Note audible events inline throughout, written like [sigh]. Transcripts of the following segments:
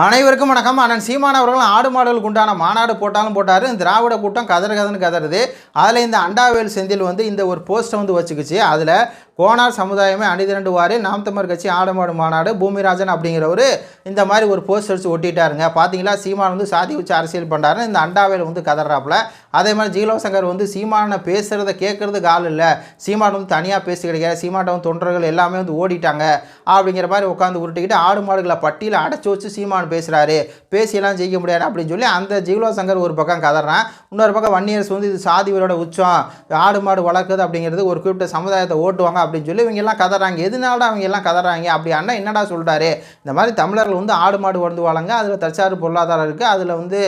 அனைவருக்கும் வணக்கம். அண்ணன் சீமான் அவர்கள் ஆடு மாடுகளுக்கு உண்டான மாநாடு போட்டாலும் போட்டார். திராவிட கூட்டம் கதறு கதன்னு கதறுது. அதில் இந்த அண்டாவேல் செந்தில் வந்து இந்த ஒரு போஸ்ட்டை வந்து வச்சுக்கிச்சு. அதில் கோனார் சமுதாயமே அணிதிரண்டுவார் நாம் தமிழர் கட்சி ஆடு மாடு மாநாடு பூமிராஜன் அப்படிங்கிறவர் இந்த மாதிரி ஒரு போஸ்ட் வச்சு ஒட்டிட்டாருங்க. பார்த்தீங்களா சீமான் வந்து சாதி வச்சு அரசியல் பண்ணுறாரு இந்த அண்டாவேல் வந்து கதறாப்புல. அதே மாதிரி ஜீலோ சங்கர் வந்து சீமானை பேசுகிறத கேட்குறதுக்கு ஆள் இல்லை. சீமான் வந்து தனியாக பேசி கிடைக்காது சீமான்ட்ட தொண்டர்கள் எல்லாமே வந்து ஓடிட்டாங்க. அப்படிங்கிற மாதிரி உட்காந்து உருட்டிக்கிட்டு ஆடு மாடுகளை பட்டியில் அடைச்சி வச்சு சீமான் பேசுகிறாரு பேசியெல்லாம் ஜெயிக்க முடியாது அப்படின்னு சொல்லி அந்த ஜீலோ சங்கர் ஒரு பக்கம் கதறான். இன்னொரு பக்கம் வன்னியர்ஸ் வந்து இது சாதி உச்சம். ஆடு மாடு வளர்க்குது அப்படிங்கிறது ஒரு குறிப்பிட்ட சமுதாயத்தை ஓட்டுவாங்க அப்படின்னு சொல்லி இவங்கெல்லாம் கதறாங்க. எதனால அவங்க எல்லாம் கதறாங்க? அப்படி அண்ணா என்னடா சொல்கிறாரு இந்த மாதிரி தமிழர்கள் வந்து ஆடு மாடு வளர்ந்து வாழங்க. அதில் தற்சார்பு பொருளாதாரம் இருக்குது அதில் வந்து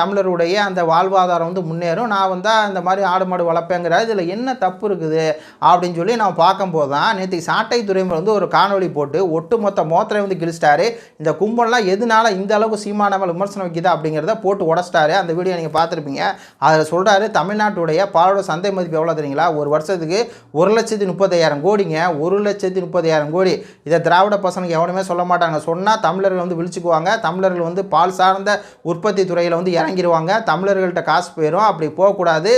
தமிழருடைய அந்த வாழ்வாதாரம் வந்து முன்னேறும். நான் வந்தால் இந்த மாதிரி ஆடு மாடு வளர்ப்பேங்கிறாரு. இதில் என்ன தப்பு இருக்குது? அப்படின்னு சொல்லி நான் பார்க்கும்போது தான் நேற்று சாட்டை துறைமுறை வந்து ஒரு காணொளி போட்டு ஒட்டுமொத்த மோத்திரை வந்து கிழிச்சிட்டாரு. இந்த கும்பல்லாம் எதனால இந்த அளவுக்கு சீமான மேலே விமர்சனம் வைக்குதா அப்படிங்கிறத போட்டு உடச்சிட்டாரு. அந்த வீடியோ நீங்கள் பார்த்துருப்பீங்க. அதில் சொல்கிறாரு தமிழ்நாட்டுடைய பாலோட சந்தை மதிப்பு எவ்வளோ தெரியுங்களா? ஒரு வருஷத்துக்கு ஒரு லட்சத்தி முப்பத்தையாயிரம் கோடிங்க. ஒரு லட்சத்தி முப்பத்தையாயிரம் கோடி. இதை திராவிட பசங்க எவனுமே சொல்ல மாட்டாங்க. சொன்னால் தமிழர்கள் வந்து விழிச்சுக்குவாங்க. தமிழர்கள் வந்து பால் சார்ந்த உற்பத்தி துறையில் வந்து இறங்கிடுவாங்க தமிழர்கள்ட்ட காசு போயிடும் அப்படி போகக்கூடாது.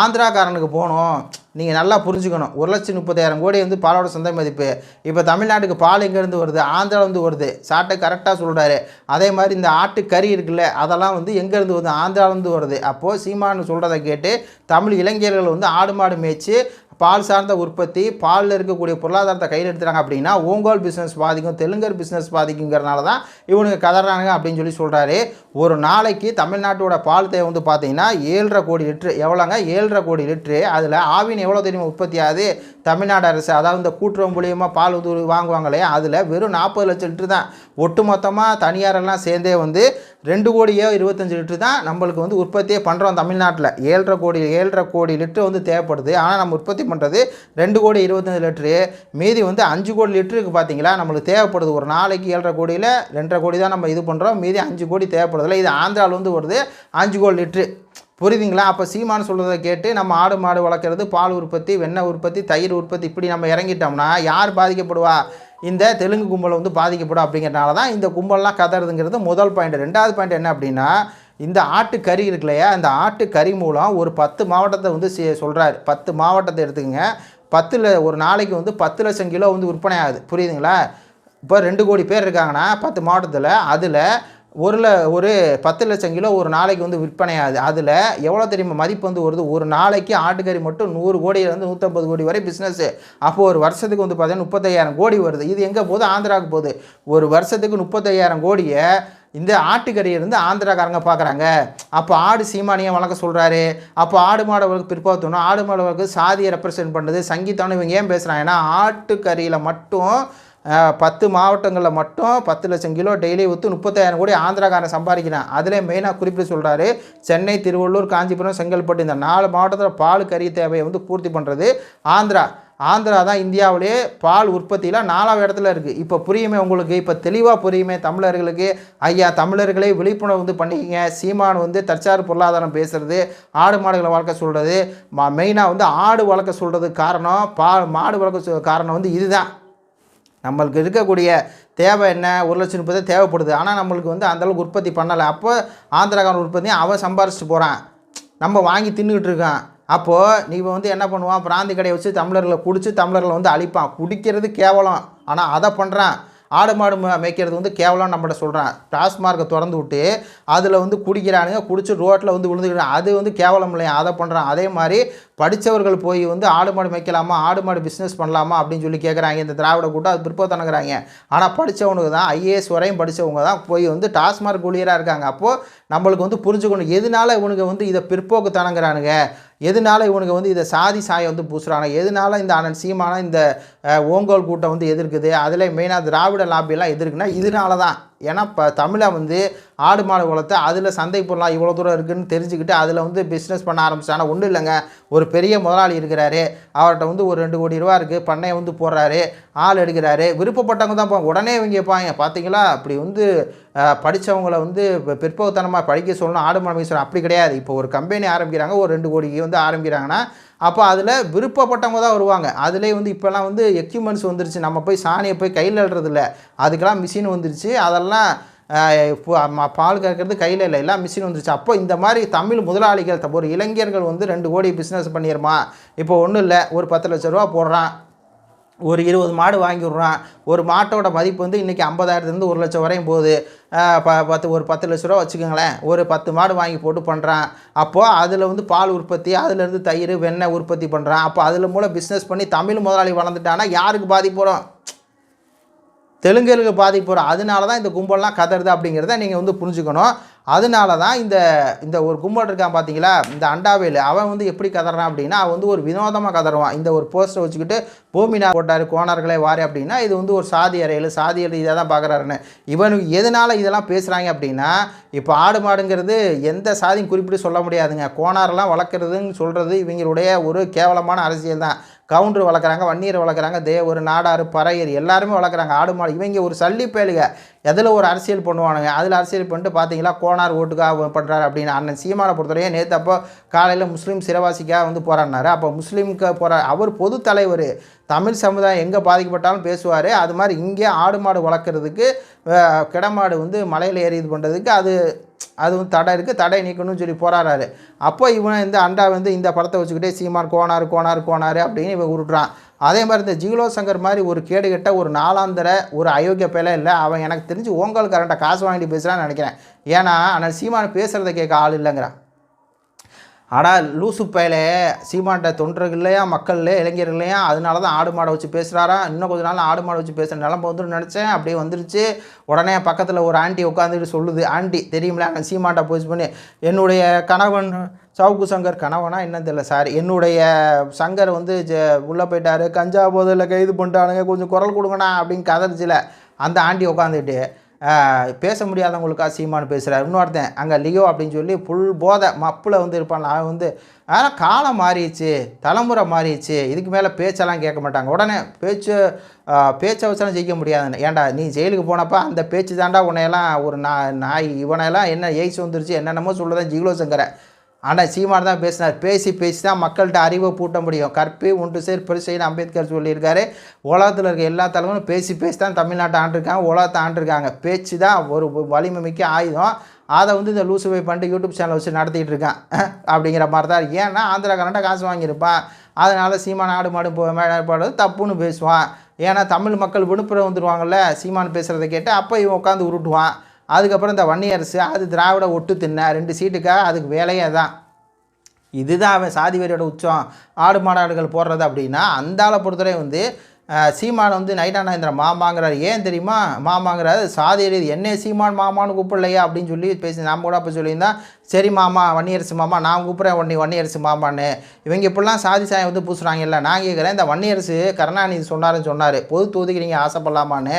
ஆந்திராக்காரனுக்கு போகணும். நீங்கள் நல்லா புரிஞ்சுக்கணும். ஒரு லட்சத்தி முப்பதாயிரம் கோடி வந்து பாலோட சந்தை மதிப்பு. இப்போ தமிழ்நாட்டுக்கு பால் எங்கேருந்து வருது? ஆந்திராவிலேருந்து வருது. சாட்டை கரெக்டாக சொல்கிறாரு அதே மாதிரி இந்த ஆட்டு கறி இருக்குல்ல அதெல்லாம் வந்து எங்கேருந்து வருது? ஆந்திராவிலேருந்து வருது. அப்போது சீமானு சொல்கிறத கேட்டு தமிழ் இளைஞர்கள் வந்து ஆடு மாடு மேய்ச்சி பால் சார்ந்த உற்பத்தி பாலில் இருக்கக்கூடிய பொருளாதாரத்தை கையில் எடுத்துறாங்க அப்படின்னா ஓங்கோல் பிஸ்னஸ் பாதிக்கும் தெலுங்கர் பிஸ்னஸ் பாதிக்குங்கிறனால தான் இவனுங்க கதறானுங்க அப்படின்னு சொல்லி சொல்கிறாரு ஒரு நாளைக்கு தமிழ்நாட்டோட பால் தேவை வந்து பார்த்தீங்கன்னா ஏழரை கோடி லிட்ரு எவ்வளோங்க? ஏழரை கோடி லிட்ரு அதில் ஆவின் எவ்வளோ தெரியுமா? உற்பத்தி ஆகுது. தமிழ்நாடு அரசு அதாவது இந்த கூட்டுறவு மூலியமாக பால் உதவி வாங்குவாங்க இல்லையா? அதில் வெறும் நாற்பது லட்சம் லிட்ரு தான். ஒட்டு மொத்தமாக தனியாரெல்லாம் சேர்ந்தே வந்து ரெண்டு கோடியோ இருபத்தஞ்சி லிட்டர் தான் நம்மளுக்கு வந்து உற்பத்தியே பண்ணுறோம் தமிழ்நாட்டில். ஏழரை கோடி ஏழரை கோடி லிட்டர் வந்து தேவைப்படுது. ஆனால் நம்ம உற்பத்தி பண்ணுறது ரெண்டு கோடி இருபத்தஞ்சி லிட்டரு. மீதி வந்து அஞ்சு கோடி லிட்டருக்கு பார்த்தீங்களா நம்மளுக்கு தேவைப்படுது. ஒரு நாளைக்கு ஏழரை கோடியில் ரெண்டரை கோடி தான் நம்ம இது பண்ணுறோம் மீதி அஞ்சு கோடி தேவைப்படுதில்ல இது ஆந்திராவில் வந்து வருது அஞ்சு கோடி லிட்ரு புரியுதுங்களா? அப்போ சீமான் சொல்கிறத கேட்டு நம்ம ஆடு மாடு வளர்க்குறது பால் உற்பத்தி வெண்ணெய் உற்பத்தி தயிர் உற்பத்தி இப்படி நம்ம இறங்கிட்டோம்னா யார் பாதிக்கப்படுவா? இந்த தெலுங்கு கும்பல் வந்து பாதிக்கப்படும் அப்படிங்கிறனால தான் இந்த கும்பல்லாம் கதறதுங்கிறது முதல் பாயிண்ட் ரெண்டாவது பாயிண்ட் என்ன அப்படின்னா இந்த ஆட்டுக்கறி இருக்கு இல்லையா இந்த ஆட்டுக்கறி மூலம் ஒரு பத்து மாவட்டத்தை வந்து சொல்கிறாரு பத்து மாவட்டத்தை எடுத்துக்கங்க. பத்தில் ஒரு நாளைக்கு வந்து பத்து லட்சம் கிலோ வந்து விற்பனை ஆகுது. புரியுதுங்களா? இப்போ ரெண்டு கோடி பேர் இருக்காங்கன்னா பத்து மாவட்டத்தில் அதில் ஒரு ல ஒரு பத்து லட்சம் கிலோ ஒரு நாளைக்கு வந்து விற்பனை ஆகுது அதில் எவ்வளோ தெரியுமா? மதிப்பு வந்து வருது. ஒரு நாளைக்கு ஆட்டுக்கறி மட்டும் நூறு கோடியிலேருந்து நூற்றம்பது கோடி வரை பிஸ்னஸ்ஸு அப்போ ஒரு வருஷத்துக்கு வந்து பார்த்தீங்கன்னா முப்பத்தையாயிரம் கோடி வருது. இது எங்கே போகுது? ஆந்திராவுக்கு போகுது. ஒரு வருஷத்துக்கு முப்பத்தையாயிரம் கோடியை இந்த ஆட்டுக்கறியை இருந்து ஆந்திராக்காரங்க பார்க்குறாங்க அப்போ ஆடு சீமானியை வளர்க்க சொல்கிறாரு அப்போ ஆடு மாடு வளர்க்க பிற்படுத்தணும் ஆடு மாடவர்களுக்கு சாதியை ரெப்ரசென்ட் பண்ணுறது சங்கீதம்னு இவங்க ஏன் பேசுகிறாங்க ஏன்னா ஆட்டுக்கறியில் மட்டும் பத்து மாவட்டங்களில் மட்டும் பத்து லட்சம் கிலோ டெய்லி ஊற்று முப்பத்தாயிரம் கோடி ஆந்திராக்காரன் சம்பாதிக்கிறான். அதிலே மெயினாக குறிப்பிட்டு சொல்கிறாரு சென்னை திருவள்ளூர் காஞ்சிபுரம் செங்கல்பட்டு இந்த நாலு மாவட்டத்தில் பால் கறி தேவையை வந்து பூர்த்தி பண்ணுறது ஆந்திரா. ஆந்திரா தான் இந்தியாவிலேயே பால் உற்பத்தியில் நாலாவது இடத்துல இருக்குது இப்போ புரியுமே உங்களுக்கு இப்போ தெளிவாக புரியுமே தமிழர்களுக்கு. ஐயா தமிழர்களே விழிப்புணர்வு வந்து பண்ணிக்கங்க. சீமான் வந்து தற்சார் பொருளாதாரம் பேசுகிறது ஆடு மாடுகளை வளர்க்க சொல்கிறது மெயினாக வந்து ஆடு வளர்க்க சொல்கிறதுக்கு காரணம் பா மாடு வளர்க்க காரணம் வந்து இதுதான். நம்மளுக்கு இருக்கக்கூடிய தேவை என்ன? ஒரு லட்சம் முப்பது தேவைப்படுது. ஆனால் நம்மளுக்கு வந்து அந்தளவுக்கு உற்பத்தி பண்ணலை. அப்போ ஆந்திராக்காரன் உற்பத்தி அவன் சம்பாரிச்சிட்டு போகிறான் நம்ம வாங்கி தின்னுக்கிட்டு இருக்கான். அப்போது நீ வந்து என்ன பண்ணுவான்? பிராந்தி கடையை வச்சு தமிழர்களை குடித்து தமிழர்களை வந்து அழிப்பான். குடிக்கிறது கேவலம். ஆனால் அதை பண்ணுறான் ஆடு மாடு மேய்க்கிறது வந்து கேவலம் நம்மகிட்ட சொல்கிறான் டாஸ்மார்க்கை திறந்து விட்டு அதில் வந்து குடிக்கிறானுங்க. குடிச்சு ரோட்டில் வந்து விழுந்துக்கிறான். அது வந்து கேவலம் இல்லையா? அதை பண்ணுறான் அதே மாதிரி படித்தவர்கள் போய் வந்து ஆடு மாடு மேய்க்கலாமா ஆடு மாடு பிஸ்னஸ் பண்ணலாமா அப்படின்னு சொல்லி கேட்குறாங்க இந்த திராவிட கூட்டம் அது பிற்போத்தனங்கிறாங்க. ஆனால் படித்தவனுக்கு தான் ஐஏஎஸ் வரையும் படித்தவங்க தான் போய் வந்து டாஸ்மார்க் ஊழியராக இருக்காங்க. அப்போது நம்மளுக்கு வந்து புரிஞ்சுக்கணும் எதனால இவனுக்கு வந்து இதை பிற்போக்குத்தனங்கிறானுங்க? எதனால இவனுக்கு வந்து இதை சாதி சாயம் வந்து பூசுறாங்க? எதனால இந்த அண்ணன் சீமான இந்த ஓங்கோல் கூட்டம் வந்து எதிர்க்குது? அதில் மெயினாக திராவிட லாபியெல்லாம் எதிர்க்குன்னா இதனால தான் ஏன்னா இப்போ தமிழை வந்து ஆடு மாடு வளர்த்து அதில் சந்தை பொருளாக இவ்வளோ தூரம் இருக்குன்னு தெரிஞ்சுக்கிட்டு அதில் வந்து பிஸ்னஸ் பண்ண ஆரம்பிச்சானா ஒன்றும் இல்லைங்க. ஒரு பெரிய முதலாளி இருக்கிறாரு. அவர்கிட்ட வந்து ஒரு ரெண்டு கோடி ரூபா இருக்குது பண்ணையை வந்து போடுறாரு. ஆள் எடுக்கிறாரு. விருப்பப்பட்டவங்க தான் போவாங்க. உடனே இவங்க கேட்பாங்க பார்த்தீங்களா அப்படி வந்து படித்தவங்கள வந்து இப்போ பிற்போத்தனமாக படிக்க சொல்லணும். ஆடு மாடு சொல்லணும் அப்படி கிடையாது. இப்போ ஒரு கம்பெனி ஆரம்பிக்கிறாங்க ஒரு ரெண்டு கோடிக்கு வந்து ஆரம்பிக்கிறாங்கன்னா அப்போ அதில் விருப்பப்பட்டவங்க தான் வருவாங்க. அதுலேயே வந்து இப்போல்லாம் வந்து எக்யூப்மெண்ட்ஸ் வந்துருச்சு. நம்ம போய் சாணியை போய் கையில் எழுறதில்ல அதுக்கெல்லாம் மிஷின் வந்துருச்சு. அதெல்லாம் இப்போ பால் கறக்கிறது கையில் இல்லை. எல்லாம் மிஷின் வந்துருச்சு. அப்போ இந்த மாதிரி தமிழ் முதலாளிகள் ஒரு இளைஞர்கள் வந்து ரெண்டு கோடி பிஸ்னஸ் பண்ணிடுமா இப்போ ஒன்றும் இல்லை. ஒரு பத்து லட்ச ரூபா போடுறான். ஒரு இருபது மாடு வாங்கி விட்றான் ஒரு மாட்டோட மதிப்பு வந்து இன்றைக்கி ஐம்பதாயிரத்துலேருந்து ஒரு லட்சம் வரையும் போகுது. ப பத்து ஒரு பத்து லட்ச ரூபா வச்சுக்கோங்களேன். ஒரு பத்து மாடு வாங்கி போட்டு பண்ணுறான் அப்போது அதில் வந்து பால் உற்பத்தி அதுலேருந்து தயிர் வெண்ணெய் உற்பத்தி பண்ணுறான் அப்போ அதில் மூலம் பிஸ்னஸ் பண்ணி தமிழ் முதலாளி வளர்ந்துட்டான்னா யாருக்கு பாதிப்பு வரும்? தெலுங்கருக்கு பாதிப்பு வரும். அதனால தான் இந்த கும்பல்லாம் கதறுது அப்படிங்கிறத நீங்கள் வந்து புரிஞ்சுக்கணும். அதனால தான் இந்த இந்த ஒரு கும்பல் இருக்கான் பார்த்தீங்களா இந்த அண்டாவேல் அவன் வந்து எப்படி கதறான் அப்படின்னா அவன் வந்து ஒரு வினோதமாக கதறுவான். இந்த ஒரு போஸ்ட்டை வச்சுக்கிட்டு பூமினா போட்டார் கோணர்களே வாரி அப்படின்னா இது வந்து ஒரு சாதி அறையில் சாதி இதை தான் பார்க்குறாருன்னு இவனுக்கு எதனால் இதெல்லாம் பேசுகிறாங்க அப்படின்னா இப்போ ஆடு மாடுங்கிறது எந்த சாதியும் குறிப்பிட்டு சொல்ல முடியாதுங்க. கோணாரெலாம் வளர்க்குறதுன்னு சொல்கிறது இவங்களுடைய ஒரு கேவலமான அரசியல் தான் கவுண்டர் வளர்க்குறாங்க வன்னியர் வளர்க்குறாங்க தே ஒரு நாடாறு பறையர் எல்லாருமே வளர்க்குறாங்க. ஆடு மாடு இவங்க ஒரு சல்லி பேலுக எதில் ஒரு அரசியல் பண்ணுவானுங்க அதில் அரசியல் பண்ணிட்டு பார்த்தீங்களா கோனார் ஓட்டுக்காக பண்ணுறாரு அப்படின்னு அண்ணன் சீமானை பொறுத்தவரையும் நேற்று அப்போ காலையில் முஸ்லீம் சிறவாசிக்காக வந்து போராடினார். அப்போ முஸ்லீமுக்கு போரா அவர் பொது தலைவர் தமிழ் சமுதாயம் எங்கே பாதிக்கப்பட்டாலும் பேசுவார். அது மாதிரி இங்கே ஆடு மாடு வளர்க்குறதுக்கு கிடமாடு வந்து மலையில் ஏறி இது பண்ணுறதுக்கு அது அதுவும் தடை இருக்குது தடை நீக்கணும்னு சொல்லி போராடுறாரு. அப்போ இவன் இந்த அண்டா வந்து இந்த படத்தை வச்சுக்கிட்டே சீமான் கோனார் கோனார் கோனார் அப்படின்னு இவன் உருட்டுறான். அதே மாதிரி இந்த ஜீலோ சங்கர் மாதிரி ஒரு கேடு கெட்ட ஒரு நாளாந்தர ஒரு அயோக்கிய பேல இல்லை. அவன் எனக்கு தெரிஞ்சு ஓங்கல் கரண்ட்டை காசு வாங்கிட்டு பேசுகிறான்னு நினைக்கிறேன். ஏன்னா ஆனால் சீமான் பேசுகிறத கேட்க ஆள் இல்லைங்கிறான். ஆனால் லூசு பயலே சீமாண்ட தொண்டர்கள் இல்லையா மக்கள் இல்லையா இளைஞர்கள் இல்லையா? அதனால தான் ஆடு மாடை வச்சு பேசுகிறாரா இன்னும் கொஞ்ச நாள் ஆடு மாடை வச்சு பேசுகிற நிலம்பு வந்துடும் நினச்சேன். அப்படியே வந்துருச்சு. உடனே பக்கத்தில் ஒரு ஆண்டி உட்காந்துட்டு சொல்லுது ஆண்டி தெரியுமில நான் சீமாண்டை போஸ்ட் பண்ணி என்னுடைய கணவன் சவுக்கு சங்கர் கணவனா என்னன்னு தெரியல சார் என்னுடைய சங்கர் வந்து உள்ளே போயிட்டார். கஞ்சா போதில் கைது பண்ணிட்டானுங்க. கொஞ்சம் குரல் கொடுங்கண்ணா அப்படின்னு கதறிச்சில. அந்த ஆண்டி உட்காந்துட்டு பேச முடியாதவங்களுக்கா சீமானு பேசுகிறார் இன்னொருத்தன் அங்கே லியோ அப்படின்னு சொல்லி புல் போதை மப்பில் வந்து இருப்பான் அவன் வந்து ஆனால் காலம் மாறிடுச்சு தலைமுறை மாறிடுச்சு இதுக்கு மேலே பேச்செல்லாம் கேட்க மாட்டாங்க. உடனே பேச்சு ஆஹ் பேச்சை வச்சாலும் ஜெயிக்க முடியாதுன்னு. ஏன்டா நீ ஜெயிலுக்கு போனப்போ அந்த பேச்சு தாண்டா உன்னையெல்லாம் ஒரு நா- நாய் இவனையெல்லாம் என்ன எய்ஸ் வந்துருச்சு என்னென்னமோ சொல்லதான் ஜிகுலோ சங்கரை. ஆனால் சீமான் தான் பேசினார். பேசி பேசி தான் மக்கள்கிட்ட அறிவை பூட்ட முடியும். கற்பி ஒன்று சேர் பெருசைன்னு அம்பேத்கர் சொல்லியிருக்காரு. உலகத்தில் இருக்க எல்லா தலைவரும் பேசி பேசி தான் தமிழ்நாட்டை ஆண்டிருக்காங்க உலகத்தை ஆண்டிருக்காங்க. பேச்சு தான் ஒரு வலிமை மிக்க ஆயுதம். அதை வந்து இந்த லூசுவை பண்ணிட்டு யூடியூப் சேனல் வச்சு நடத்திட்டு இருக்கான். [laughs] அப்படிங்கிற மாதிரி தான் இருக்கு. ஏன்னா ஆந்திராக்காரன்ட்ட காசு வாங்கியிருப்பான். அதனால் சீமான் ஆடு மாடு போ தப்புன்னு பேசுவான். ஏன்னா தமிழ் மக்கள் விழுப்புரம் வந்துடுவாங்கல்ல சீமான் பேசுகிறத கேட்டு அப்போ இவன் உட்காந்து உருட்டுவான். அதுக்கப்புறம் இந்த வன்னியரசு அது திராவிட ஒட்டு தின்ன ரெண்டு சீட்டுக்காக அதுக்கு வேலையே தான் இதுதான் அவன் சாதி வெறியோட உச்சம். ஆடு மாடாடுகள் போடுறது அப்படின்னா அந்த ஆளை பொறுத்தவரை வந்து சீமான் வந்து நைட்டானேந்திர மாமாங்கிறார். ஏன் தெரியுமா? மாமாங்கிறாரு சாதி எழுதி என்ன சீமான் மாமான்னு கூப்பிடலையா? அப்படின்னு சொல்லி பேசி நாம் கூட அப்போ சொல்லியிருந்தா சரி மாமா வன்னியரசு மாமா நான் கூப்பிட்றேன் ஒன்னி வன்னியரசு மாமான்னு. இவங்க இப்படிலாம் சாதி சாயம் வந்து பூசுகிறாங்கல்ல நான் கேட்குறேன் இந்த வன்னியரசு கருணாநிதி சொன்னாருன்னு சொன்னார். பொது தொகுதிக்கு நீங்கள் ஆசைப்படலாமான்னு?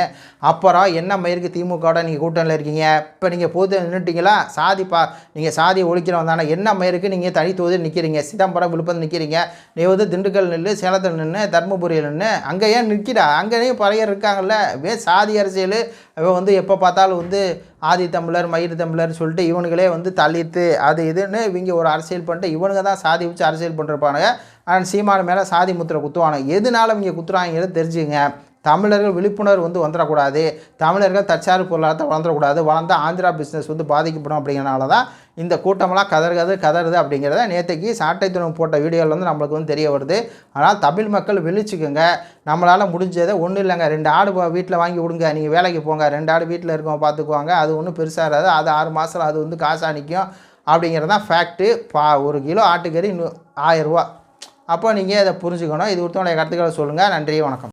அப்புறம் என்ன மயிருக்கு திமுகவோட? நீங்கள் கூட்டணியில் இருக்கீங்க. இப்போ நீங்கள் பொது நின்றுட்டீங்களா சாதி பா நீங்கள் சாதியை ஒழிக்கிறவங்க தானே. என்ன மயிருக்கு நீங்கள் தனி தொகுதியில் நிற்கிறீங்க சிதம்பரம் விழுப்புரம் நிற்கிறீங்க நீ வந்து திண்டுக்கல் நின்று சேலத்தில் நின்று தர்மபுரியில் நின்று அங்கேயே ஏன் நிற்கிறா அங்கேயே பழையர் இருக்காங்கல்ல. வே சாதி அரசியல். இவன் வந்து எப்போ பார்த்தாலும் வந்து ஆதி தமிழர் மயிர் தமிழர் சொல்லிட்டு இவனுங்களே வந்து தள்ளித்து அது இதுன்னு இவங்க ஒரு அரசியல் பண்ணிட்டு இவனுங்க தான் சாதி வச்சு அரசியல் பண்ணிருப்பானுங்க. அண்ட் சீமான மேலே சாதி முத்திரை குத்துவானுங்க. எதனால இவங்க குத்துறாங்கிறத தெரிஞ்சுங்க. தமிழர்கள் விழிப்புணர்வு வந்து வந்துடக்கூடாது. தமிழர்கள் தற்சார்பு பொருளாதாரத்தை வளர்ந்துடக்கூடாது. வளர்ந்தா ஆந்திரா பிஸ்னஸ் வந்து பாதிக்கப்படும் அப்படிங்கிறனால தான் இந்த கூட்டமெல்லாம் கதறுகிறது கதறுது அப்படிங்கிறத நேற்றுக்கு சாட்டை துணை போட்ட வீடியோவில் வந்து நம்மளுக்கு வந்து தெரிய வருது. ஆனால் தமிழ் மக்கள் விழிச்சுக்குங்க. நம்மளால் முடிஞ்சதை ஒன்றும் இல்லைங்க. ரெண்டு ஆடு வீட்டில் வாங்கி விடுங்க. நீங்கள் வேலைக்கு போங்க. ரெண்டு ஆடு வீட்டில் இருக்கவங்க பார்த்துக்குவாங்க அது ஒன்றும் பெருசாக இருக்காது அது ஆறு மாதம் அது வந்து காசாக நிற்கும் அப்படிங்கிறது தான் ஃபேக்ட்டு பா ஒரு கிலோ ஆட்டுக்கறி இன்னும் ஆயிரரூவா அப்போ நீங்கள் இதை புரிஞ்சுக்கணும். இது ஒருத்தவங்களுடைய கருத்துக்களை சொல்லுங்கள் நன்றி வணக்கம்.